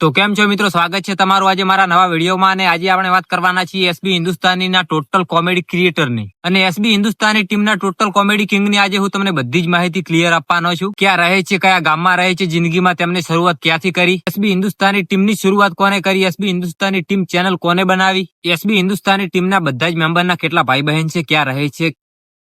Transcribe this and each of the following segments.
તો કેમ છો મિત્રો? સ્વાગત છે તમારું આજે મારા નવા વિડીયોમાં અને આજે આપણે વાત કરવાના છીએ એસબી હિન્દુસ્તાનીના ટોટલ કોમેડી ક્રિએટરની અને એસબી હિન્દુસ્તાની ટીમના ટોટલ કોમેડી કિંગની આજે હું તમને બધી જ માહિતી ક્લિયર આપવાનો છું. ક્યાં રહે છે, કયા ગામમાં રહે છે, જિંદગીમાં તેમને શરૂઆત ક્યાંથી કરી? એસબી હિન્દુસ્તાની ટીમની શરૂઆત કોને કરી? એસબી હિન્દુસ્તાની ટીમ ચેનલ કોને બનાવી? એસબી હિન્દુસ્તાની ટીમના બધા જ મેમ્બરના કેટલા ભાઈ બહેન છે, ક્યાં રહે છે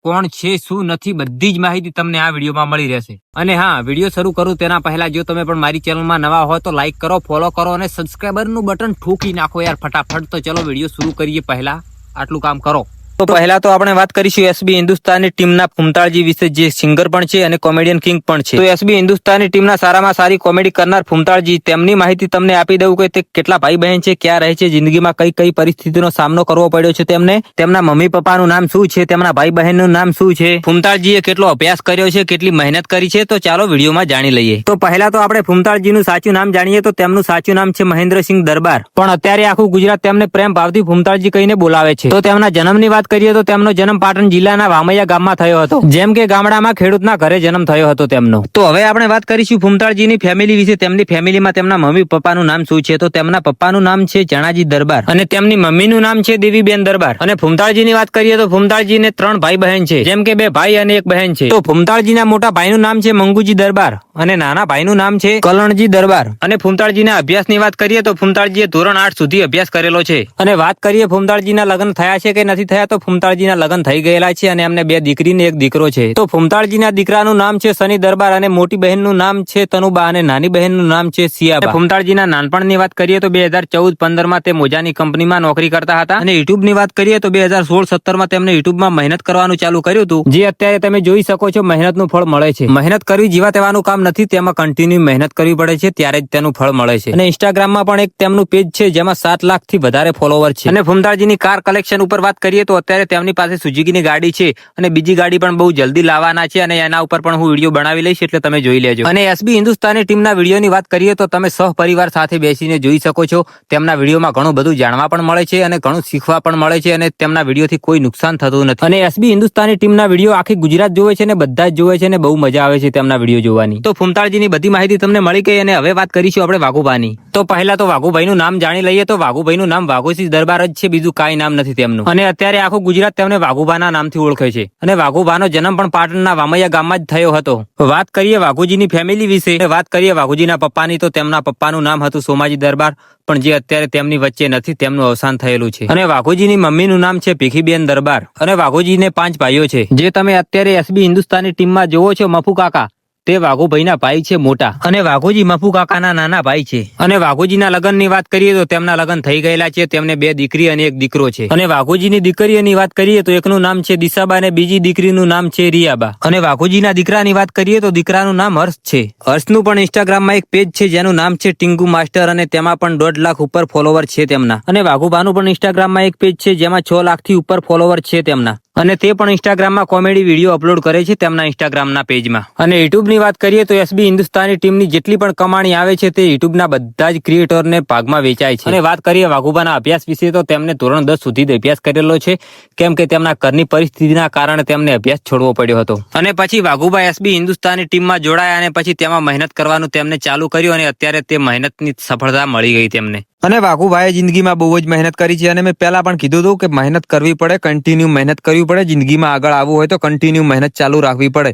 કોણ છે, શું નથી, બધી જ માહિતી તમને આ વિડીયોમાં મળી રહેશે. અને હા, વીડિયો શરૂ કરું તેના પહેલા જો તમે પણ મારી ચેનલમાં નવા હોય તો લાઈક કરો ફોલો કરો અને સબસ્ક્રાઈબરનું બટન ઠોકી નાખો યાર ફટાફટ. તો ચલો વીડિયો શરૂ કરીએ પહેલા. આટલું કામ કરો. તો પહેલા તો આપણે વાત કરીશું એસબી હિન્દુસ્તાની ટીમના ફૂમતાળજી વિશે, જે સિંગર પણ છે અને કોમેડિયન કિંગ પણ છે. તો એસબી હિન્દુસ્તાની ટીમના સારામાં સારી કોમેડી કરનાર ફૂમતાળજી, તેમની માહિતી તમને આપી દઉં કે તે કેટલા ભાઈ બહેન છે, ક્યાં રહે છે, જિંદગીમાં કઈ કઈ પરિસ્થિતિનો સામનો કરવો પડ્યો છે તેમને, તેમના મમ્મી પપ્પાનું નામ શું છે, તેમના ભાઈ બહેનનું નામ શું છે, ફૂમતાળજીએ કેટલો અભ્યાસ કર્યો છે, કેટલી મહેનત કરી છે, તો ચાલો વિડીયોમાં જાણી લઈએ. તો પહેલા તો આપણે ફૂમતાળજીનું સાચું નામ જાણીએ, તો તેમનું સાચું નામ છે મહેન્દ્રસિંહ દરબાર. પણ અત્યારે આખું ગુજરાત તેમને પ્રેમ ભાવથી ફૂમતાળજી કહીને બોલાવે છે. તો તેમના જન્મની વાત કરીએ તો તેમનો જન્મ પાટણ જિલ્લાના વામૈયા ગામમાં થયો હતો. જેમ કે ગામડામાં ખેડૂતના ઘરે જન્મ થયો હતો તેમનો. તો હવે આપણે વાત કરીશું ફૂમતાળજીની ફેમિલી વિશે. તેમની ફેમિલીમાં તેમના મમ્મી પપ્પાનું નામ શું છે? તો તેમના પપ્પાનું નામ છે ચણાજી દરબાર. અને તેમની મમ્મીનું નામ છે દેવીબેન દરબાર. અને ફૂમતાળજીની વાત કરીએ તો ફૂમતાળજીને ત્રણ ભાઈ બહેન છે. જેમ કે બે ભાઈ અને એક બહેન છે. તો ફૂમતાળજીના મોટા ભાઈનું નામ છે મંગુજી દરબાર. અને નાના ભાઈનું નામ છે કલણજી દરબાર. અને ફૂમતાળજીના અભ્યાસની વાત કરીએ તો ફૂમતાળજીએ ધોરણ આઠ સુધી અભ્યાસ કરેલો છે. અને વાત કરીએ ફૂમતાળજીના લગ્ન થયા છે કે નથી થયા, તો ફૂમતાળજીના લગ્ન થઈ ગયેલા છે અને એમને બે દીકરી ને એક દીકરો છે. તો ફુમતાળજીના દીકરાનું નામ છે સની દરબાર અને મોટી બહેનનું નામ છે તનુબા અને નાની બહેનનું નામ છે સિયાબા. ફુમતાળજીના નાનપણની વાત કરીએ તો બે હજાર ચૌદ પંદરમાં તે મોજાની કંપનીમાં નોકરી કરતા હતા. અને યુટ્યુબની વાત કરીએ તો બે હજાર સોળ સત્તરમાં તેમને યુટ્યુબમાં મહેનત કરવાનું ચાલુ કર્યું હતું. જે અત્યારે તમે જોઈ શકો છો મહેનતનું ફળ મળે છે. મહેનત કરવી જીવા તેવાનું કામ નથી તેમાં કન્ટિન્યુ મહેનત કરવી પડે છે ત્યારે જ તેનું ફળ મળે છે. અને ઇન્સ્ટાગ્રામમાં પણ એક તેમનું પેજ છે જેમાં સાત લાખથી વધારે ફોલોવર છે. અને ફુમતાળજીની કાર કલેક્શન ઉપર વાત કરીએ તો અત્યારે તેમની પાસે સુઝુકીની ગાડી છે અને બીજી ગાડી પણ બહુ જલ્દી લાવવાના છે અને એના ઉપર પણ હું વીડિયો બનાવી લઈશ એટલે તમે જોઈ લેજો. અને એસબી હિન્દુસ્તાની ટીમના વિડીયોની વાત કરીએ તો તમે સહપરિવાર સાથે બેસીને જોઈ શકો છો. તેમના વિડીયોમાં ઘણું બધું જાણવા પણ મળે છે અને ઘણું શીખવા પણ મળે છે અને તેમના વિડીયોથી કોઈ નુકસાન થતું નથી. અને એસબી હિન્દુસ્તાની ટીમના વીડિયો આખી ગુજરાત જોવે છે અને બધા જ જોવે છે અને બહુ મજા આવે છે તેમના વીડિયો જોવાની. તો ફૂમતાળજીની બધી માહિતી તમને મળી ગઈ અને હવે વાત કરીશું આપણે વાઘુભાની. તો પહેલા તો વાઘુભાઈનું નામ જાણી લઈએ તો વાઘુભાઈનું નામ વાઘુસિંહ દરબાર જ છે, બીજું કાંઈ નામ નથી તેમનું. અને અત્યારે આખું ગુજરાત તેમને વાઘુબાના નામથી ઓળખે છે. અને વાઘુબાનો જન્મ પણ પાટણના વામૈયા ગામમાં જ થયો હતો. વાત કરીએ વાઘુજીની ફેમિલી વિશે વાત કરીએ વાઘુજીના પપ્પાની, તો તેમના પપ્પાનું નામ હતું સોમાજી દરબાર, પણ જે અત્યારે તેમની વચ્ચે નથી, તેમનું અવસાન થયેલું છે. અને વાઘુજીની મમ્મીનું નામ છે ભીખીબેન દરબાર. અને વાઘુજીને પાંચ ભાઈઓ છે. જે તમે અત્યારે એસબી હિન્દુસ્તાની ટીમમાં જોવો છો, મફુ કાકા તે વાઘુભાઈના ભાઈ છે મોટા. અને વાઘુજી મફુ કાકાના નાના ભાઈ છે. અને વાઘુજીના લગ્નની વાત કરીએ તો તેમના લગ્ન થઈ ગયેલા છે તેમને બે દીકરી અને એક દીકરો છે. અને વાઘુજીની દીકરીઓની વાત કરીએ તો એકનું નામ છે દિશાબા અને બીજી દીકરીનું નામ છે રિયાબા. અને વાઘુજીના દીકરાની વાત કરીએ તો દીકરાનું નામ હર્ષ છે. હર્ષનું પણ ઇન્સ્ટાગ્રામમાં એક પેજ છે જેનું નામ છે ટિંગુ માસ્ટર અને તેમાં પણ દોઢ લાખ ઉપર ફોલોવર છે તેમના. અને વાઘુબાનું પણ ઇન્સ્ટાગ્રામમાં એક પેજ છે જેમાં છ લાખથી ઉપર ફોલોવર છે તેમના. અને તે પણ ઇન્સ્ટાગ્રામમાં કોમેડી વીડિયો અપલોડ કરે છે તેમના ઇન્સ્ટાગ્રામના પેજમાં અને યુટ્યુબની વાત કરીએ તો એસબી હિન્દુસ્તાની ટીમની જેટલી પણ કમાણી આવે છે તે યુટ્યુબના બધા જ ક્રિએટરને ભાગમાં વેચાય છે. અને વાત કરીએ વાઘુબાના અભ્યાસ વિશે તો તેમને ધોરણ દસ સુધી અભ્યાસ કરેલો છે. કેમ કે તેમના ઘરની પરિસ્થિતિના કારણે તેમને અભ્યાસ છોડવો પડ્યો હતો. અને પછી વાઘુબા એસબી હિન્દુસ્તાની ટીમમાં જોડાયા અને પછી તેમાં મહેનત કરવાનું તેમને ચાલુ કર્યું અને અત્યારે તે મહેનતની સફળતા મળી ગઈ તેમને. અને વાઘુભાઈએ જિંદગીમાં બહુ જ મહેનત કરી છે અને મેં પહેલા પણ કીધું હતું કે મહેનત કરવી પડે કન્ટિન્યુ મહેનત કરવી પડે જિંદગીમાં આગળ આવવું હોય તો કન્ટિન્યુ મહેનત ચાલુ રાખવી પડે.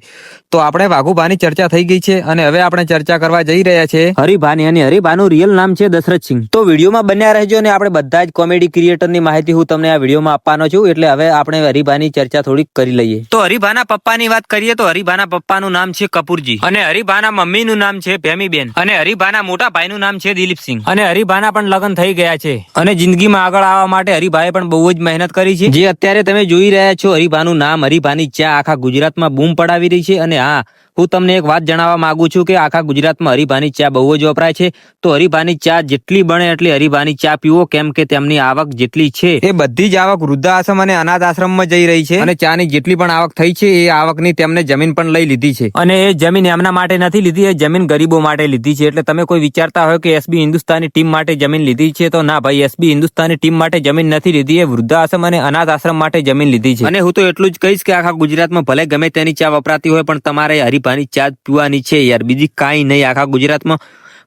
તો આપણે વાઘુભાની ચર્ચા થઈ ગઈ છે અને હવે આપણે ચર્ચા કરવા જઈ રહ્યા છે હરિભાની અને હરિભાનું રિયલ નામ છે દશરથસિંહ તો વિડીયોમાં બન્યા રહેજો અને આપણે બધા જ કોમેડી ક્રિએટરની માહિતી હું તમને આ વિડીયોમાં આપવાનો છું એટલે હવે આપણે હરિભાની ચર્ચા થોડીક કરી લઈએ. તો હરિભાના પપ્પાની વાત કરીએ તો હરિભાના પપ્પાનું નામ છે કપૂરજી અને હરિભાના મમ્મીનું નામ છે ભેમીબેન અને હરિભાના મોટા ભાઈનું નામ છે દિલીપસિંહ. અને હરિભાના પણ લગ્ન થઈ ગયા છે. અને જિંદગીમાં આગળ આવવા માટે હરિભાઈએ પણ બહુ જ મહેનત કરી છે. જે અત્યારે તમે જોઈ રહ્યા છો, હરિભાનું નામ, હરિભાની ચા આખા ગુજરાતમાં બૂમ પડાવી રહી છે. અને હા હું તમને એક વાત જણાવવા માંગુ છું કે આખા ગુજરાતમાં હરિભાની ચા બહુ જ વપરાય છે. તો હરિભાની ચા જેટલી બને એટલી હરિભાની ચા પીવો કેમ કે તેમની આવક જેટલી છે. એ બધી જ આવક વૃદ્ધાશ્રમ અને અનાથ આશ્રમમાં જઈ રહી છે અને ચાની જેટલી પણ આવક થઈ છે એ આવકની તેમને જમીન પણ લઈ લીધી છે. અને એ જમીન એમના માટે નથી લીધી એ જમીન ગરીબો માટે લીધી છે. એટલે તમે કોઈ વિચારતા હોય કે એસબી હિન્દુસ્તાની ટીમ માટે જમીન લીધી છે તો ના ભાઈ એસબી હિન્દુસ્તાની ટીમ માટે જમીન નથી લીધી એ વૃદ્ધાશ્રમ અને અનાથ આશ્રમ માટે જમીન લીધી છે. અને હું તો એટલું જ કહીશ કે આખા ગુજરાતમાં ભલે ગમે તેની ચા વપરાતી હોય પણ તમારે હરિભાની ચા પીવાની છે યાર. બીજી કાંઈ નહીં. આખા ગુજરાતમાં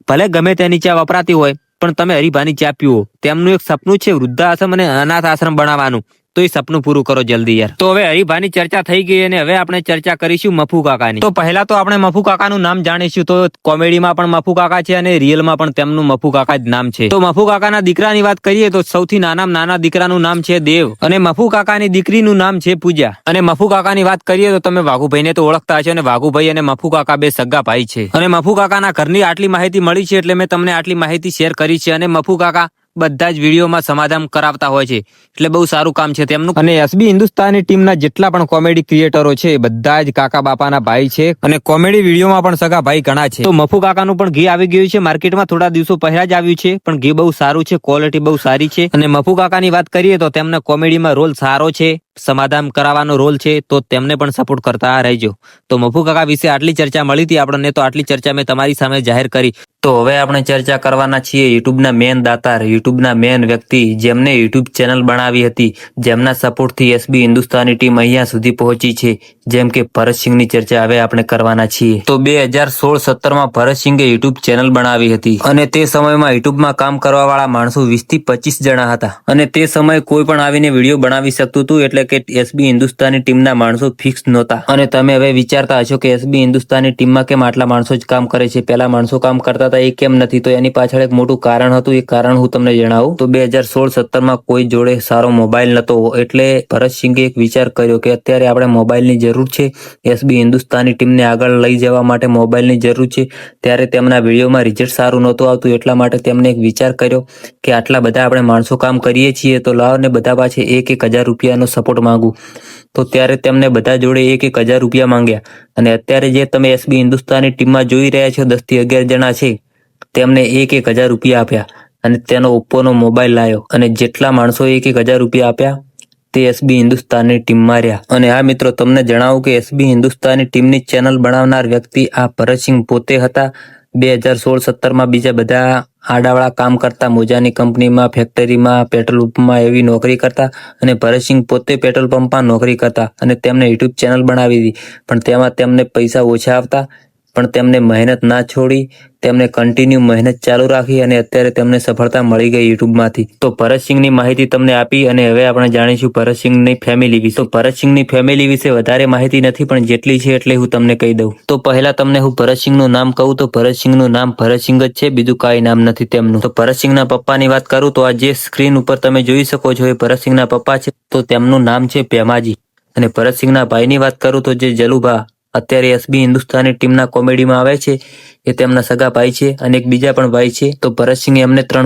ભલે ગમે તેની ચા વપરાતી હોય, પણ તમે હરિભાની ચા પીવો. તેમનું એક સપનું છે વૃદ્ધાશ્રમ અને અનાથ આશ્રમ બનાવવાનું. તો એ સપનું પૂરું કરો જલ્દી યાર. તો હવે હરિભાની ચર્ચા થઈ ગઈ અને હવે આપણે ચર્ચા કરીશું મફુ કાકાની. તો પહેલા તો આપણે મફુ કાકાનું નામ જાણીશું. તો કોમેડીમાં પણ મફુ કાકા છે અને રિયલમાં પણ તેમનું મફુ કાકા જ નામ છે. તો મફુ કાકાના દીકરાની વાત કરીએ તો સૌથી નાના નાના દીકરાનું નામ છે દેવ. અને મફુ કાકાની દીકરીનું નામ છે પૂજા. અને મફુ કાકાની વાત કરીએ તો તમે વાઘુભાઈને તો ઓળખતા હશો અને વાઘુભાઈ અને મફુ કાકા બે સગા ભાઈ છે. અને મફુ કાકાના ઘરની આટલી માહિતી મળી છે એટલે મેં તમને આટલી માહિતી શેર કરી છે અને મફુ કાકા બધા જ વિડીયોમાં સમાધાન કરાવતા હોય છે. એટલે બહુ સારું કામ છે તેમનું. અને એસબી હિન્દુસ્તાની ટીમના જેટલા પણ કોમેડી ક્રિએટરો છે બધા જ કાકા બાપાના ભાઈ છે અને કોમેડી વિડીયોમાં પણ સગા ભાઈ ઘણા છે. તો મફુ કાકાનું પણ ઘી આવી ગયું છે. માર્કેટમાં થોડા દિવસો પહેલા જ આવ્યું છે પણ ઘી બહુ સારું છે ક્વોલિટી બહુ સારી છે. અને મફુ કાકાની વાત કરીએ તો તેમના કોમેડીમાં રોલ સારો છે. સમાધાન કરાવવાનો રોલ છે, તો તેમને પણ સપોર્ટ કરતા રહેજો. તો મફુ વિશે આટલી ચર્ચા મળી હતી આપણને, તો આટલી ચર્ચા મેં તમારી સામે જાહેર કરી. તો હવે આપણે ચર્ચા કરવાના છીએ યુટ્યુબના મેન દાતાર, યુટ્યુબના મેન વ્યક્તિ જેમને યુટ્યુબ ચેનલ બનાવી હતી, જેમના સપોર્ટથી એસબી હિન્દુસ્તાની ટીમ અહીંયા સુધી પહોંચી છે, જેમ કે ભરતસિંહની ચર્ચા હવે આપણે કરવાના છીએ. તો બે હજાર સોળ સત્તરમાં ભરતસિંહે યુટ્યુબ ચેનલ બનાવી હતી અને તે સમયમાં યુટ્યુબમાં કામ કરવા વાળા માણસો વીસથી પચીસ જણા હતા. અને તે સમયે કોઈ પણ આવીને વીડિયો બનાવી શકતું હતું, એટલે કે એસબી હિન્દુસ્તાની ટીમના માણસો ફિક્સ નહોતા. અને તમે હવે વિચારતા હશો કે એસબી હિન્દુસ્તાની ટીમમાં કેમ આટલા માણસો જ કામ કરે છે? પહેલા માણસો કામ કરતા હતા એ કેમ નથી? તો એની પાછળ એક મોટું કારણ હતું, એ કારણ હું તમને જણાવું. તો બે હજાર સોળ સત્તરમાં કોઈ જોડે સારો મોબાઈલ નહોતો એટલે ભરત સિંઘે એક વિચાર કર્યો કે અત્યારે આપણે મોબાઈલની જરૂર છે એસબી હિન્દુસ્તાની ટીમને આગળ લઈ જવા માટે મોબાઈલની જરૂર છે. ત્યારે તેમના વિડીયોમાં રિઝલ્ટ સારું નહોતું આવતું, એટલા માટે તેમણે એક વિચાર કર્યો કે આટલા બધા આપણે માણસો કામ કરીએ છીએ, તો લાવો ને બધા પાસે એક એક હજાર રૂપિયાનો સપોર્ટ માંગુ. તો ત્યારે તેમને બધા જોડે એક એક હજાર રૂપિયા માંગ્યા. અને અત્યારે જે તમે એસબી હિન્દુસ્તાની ટીમમાં જોઈ રહ્યા છો દસથી અગિયાર જણા છે, તેમને એક એક હજાર રૂપિયા આપ્યા. અને તેનો ઓપ્પોનો મોબાઈલ લાવ્યો અને જેટલા માણસો એક એક હજાર રૂપિયા આપ્યા, તે એસબી હિન્દુસ્તાનની ટીમમાં રહ્યા. અને આ મિત્રો, તમને જણાવું કે એસબી હિન્દુસ્તાની ટીમની ચેનલ બનાવનાર વ્યક્તિ આ ભરતસિંહ પોતે હતા. બે હજાર સોળ સત્તરમાં બીજા બધા આડાવાળા કામ કરતા મોજાની કંપનીમાં, ફેક્ટરીમાં, પેટ્રોલ પંપમાં એવી નોકરી કરતા અને ભરતસિંહ પોતે પેટ્રોલ પંપમાં નોકરી કરતા અને તેમને યુટ્યુબ ચેનલ બનાવી હતી પણ તેમાં તેમને પૈસા ઓછા આવતા પણ તેમને મહેનત ના છોડી તેમને કન્ટિન્યુ મહેનત ચાલુ રાખી અને અત્યારે તેમને સફળતા મળી ગઈ યુટ્યુબમાંથી તો ભરતસિંહની માહિતી તમને આપી અને હવે આપણે જાણીશું ભરતસિંહની ફેમિલી વિશે. તો ભરતસિંહની ફેમિલી વિશે વધારે માહિતી નથી, પણ જેટલી છે એટલે હું તમને કહી દઉં. તો પહેલા તમને હું ભરતસિંહનું નામ કહું, તો ભરતસિંહનું નામ ભરતસિંહ જ છે, બીજું કાંઈ નામ નથી તેમનું. તો ભરતસિંહના પપ્પાની વાત કરું, તો આ જે સ્ક્રીન ઉપર તમે જોઈ શકો છો, એ ભરતસિંહના પપ્પા છે. તો તેમનું નામ છે પેમાજી અને ભરતસિંહના ભાઈની વાત કરું, તો જે જલુભા અત્યારે એસબી હિન્દુસ્તાની ટીમના કોમેડીમાં આવે છે, એ તેમના સગા ભાઈ છે અને એક બીજા પણ ભાઈ છે. તો ભરતસિંહે એમને ત્રણ